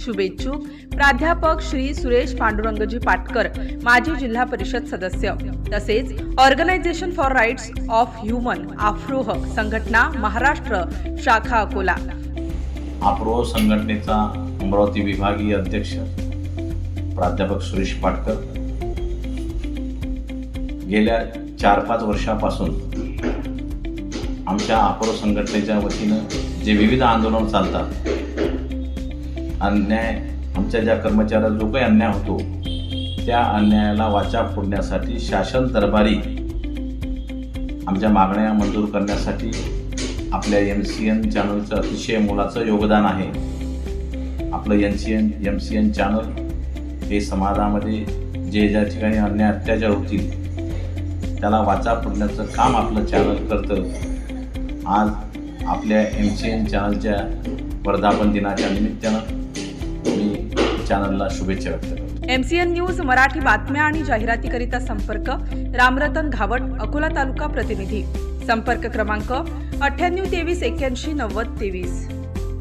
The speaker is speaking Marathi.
शुभेच्छुक. प्राध्यापक श्री सुरेश पांडुरंगजी पाटकर माजी जिल्हा परिषद सदस्य. तसेच organisation for rights of human Afroh संघटना महाराष्ट्र शाखा अकोला. आप्रो संघटनेचा अमरावती विभागीय अध्यक्ष प्राध्यापक सुरेश पाटकर. गेल्या चार पाच वर्षापासून आमच्या आप्रो संघटनेच्या वतीनं जे विविध आंदोलन चालतात अन्याय आमच्या ज्या कर्मचाऱ्याला जो काही अन्याय होतो त्या अन्यायाला वाचा फोडण्यासाठी शासन दरबारी आमच्या मागण्या मंजूर करण्यासाठी आपल्या एम सी एन चॅनलचं अतिशय मोलाचं योगदान आहे. आपलं N C N M C N channel हे समाजामध्ये जे ज्या ठिकाणी अन्याय अत्याचार होतील त्याला वाचा फोडण्याचं काम आपलं चॅनल करतं. आज आपल्या एम सी एन चॅनलच्या वर्धापन दिनाच्या निमित्तानं मी चॅनलला शुभेच्छा व्यक्त करतो. एमसीएन न्यूज मराठी बातम्या आणि जाहिरातीकरिता संपर्क रामरतन घावट अकोला तालुका प्रतिनिधी. संपर्क क्रमांक अठ्ठ्याण्णव तेवीस एक्क्याऐंशी नव्वद तेवीस.